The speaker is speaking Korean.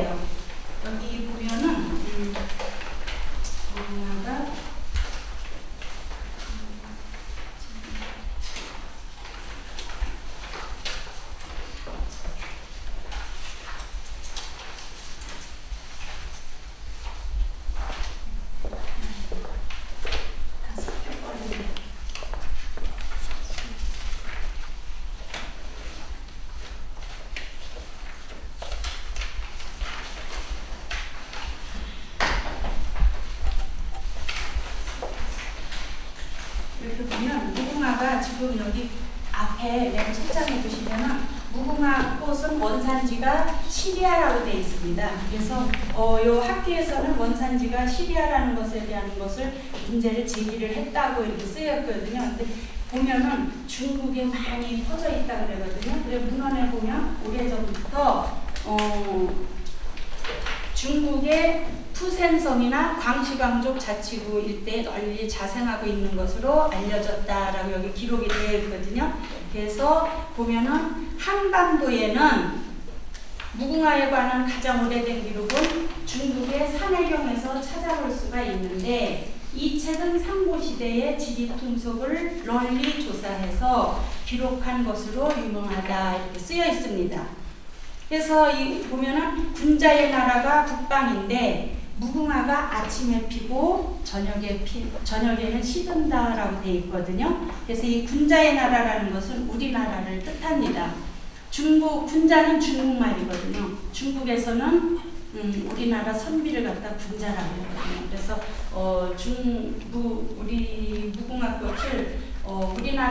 있는데요. 여기 보면은 음, 무궁화가 이렇게 보면 무궁화가 지금 여기 앞에 내가 책장에 보시면은 무궁화 꽃은 원산지가 시리아라고 되어 있습니다. 그래서 어, 요 학교에서는 원산지가 시리아라는 것에 대한 것을 문제를 제기를 했다고 이렇게 쓰였거든요. 근데 보면은 중국에 많이 퍼져 있다 그러거든요. 그래 문헌에 보면 오래전부터 어, 중국의 푸센성이나 광시광족 자치구 일대에 널리 자생하고 있는 것으로 알려졌다라고 여기 기록이 되어 있거든요. 그래서 보면은 한반도에는 무궁화에 관한 가장 오래된 기록은 중국의 산해경에서 찾아볼 수가 있는데 이 책은 상고시대의 지리통속을 널리 조사해서 기록한 것으로 유명하다 이렇게 쓰여 있습니다. 그래서 이 보면은 군자의 나라가 북방인데 무궁화가 아침에 피고 저녁에 피 저녁에는 시든다라고 돼 있거든요. 그래서 이 군자의 나라라는 것은 우리나라를 뜻합니다. 중국 군자는 중국말이거든요. 중국에서는 음, 우리나라 선비를 갖다 군자라고 하거든요. 그래서 어, 중국 우리 무궁화 꽃을 어, 우리나라